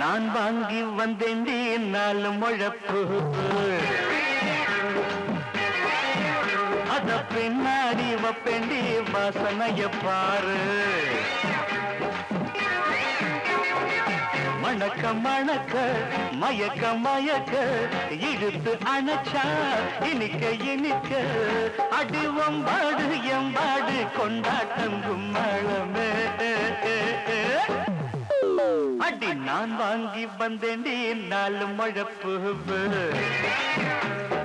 நான் வாங்கி வந்தேன் நாலு முழப்பு. அத பின்னாடி வப்பேண்டி வாசனைய பாரு. மணக்க மணக்க மயக்க மயக்க இழுத்து அணைச்சா இனிக்க இனிக்க அடிவம்பாடு எம்பாடு கொண்டாட்டம் கும்மளமே அடி நான் வாங்கி வந்தேண்டி நாலு முழப்பு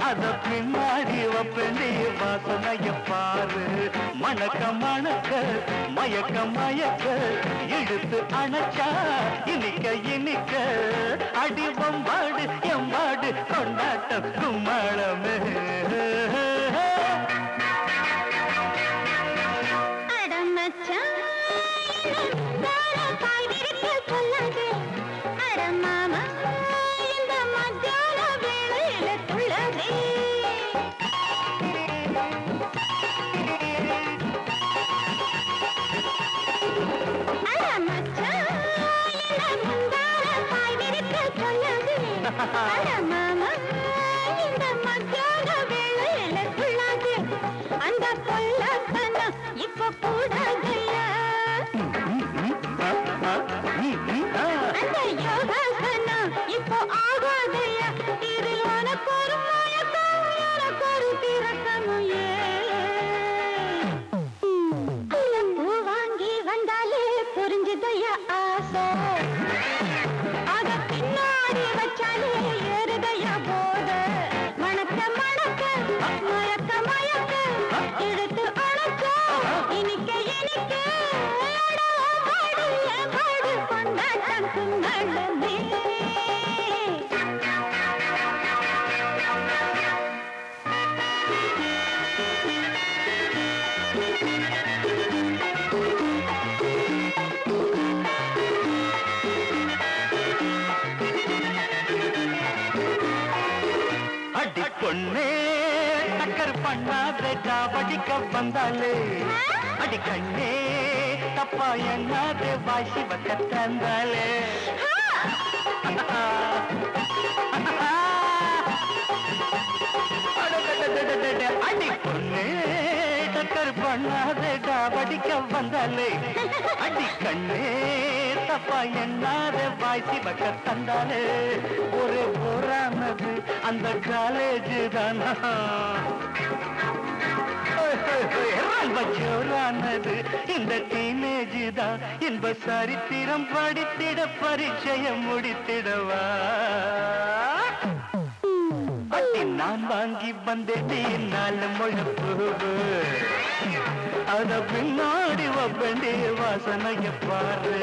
அத பின்னாடி வப்பேண்டி வாசனைய பாரு. மணக்க மணக்க மயக்க மயக்க இழுத்து அணைச்சா இனிக்க இனிக்க. அடி வம்பாடு எம்பாடு கொண்டாட்டம் கும்மளமே. அடமச்சான் இப்போ ஆகாதையா இதில் உனக்கு ஒரு பொண்ணே டக்கர் பண்ணாத ஜாவடிக்க வந்தாலே அடி கண்ணே தப்பா எண்ணாத வாசி அடி பொண்ணே டக்கர் பண்ணாத ஜாவடிக்க வந்தாலே அடி கண்ணே தப்பா என்னாத வாய்ச்சி பக்க தந்தாலே ஒரு போரானது அந்த காலேஜ் தானா? ரொம்ப இந்த டீனேஜ் தான் இன்ப சரித்திரம் படித்திட பரிச்சயம் முடித்திடவா? அட்டி நான் வாங்கி வந்தேன் என்னால் முழப்பு அத பின்னாடி வப்பண்டே வாசனைய பாரு.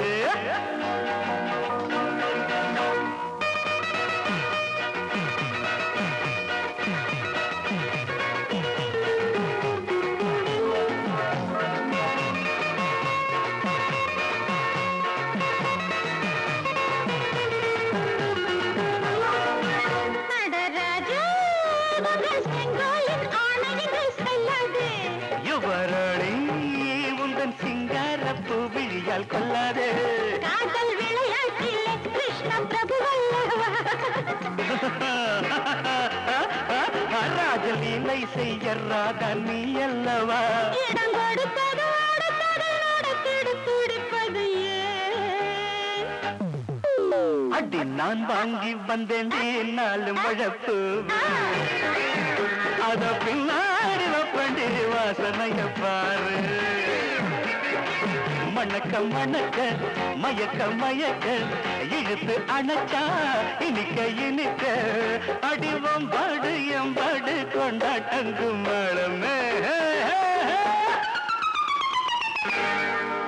யுவரணி உந்தன் சிங்கார பூவிழியால் கொல்லாதே காதல் விளையாட்டிலே கிருஷ்ண பிரபு. ராஜலீலை செய்ய ராதா நீ அல்லவா? இடம் கொடுத்தது நான் வாங்கி வந்தேன் நாலு முழப்பு அத பின்னாடி வப்பண்டி வாசனைய பாரு. மணக்க மணக்க மயக்க மயக்க இழுத்து அணைச்சா இனிக்க இனிக்க. அடிவம் பாடு எம்பாடு கொண்டாட்டங்கும் மழமே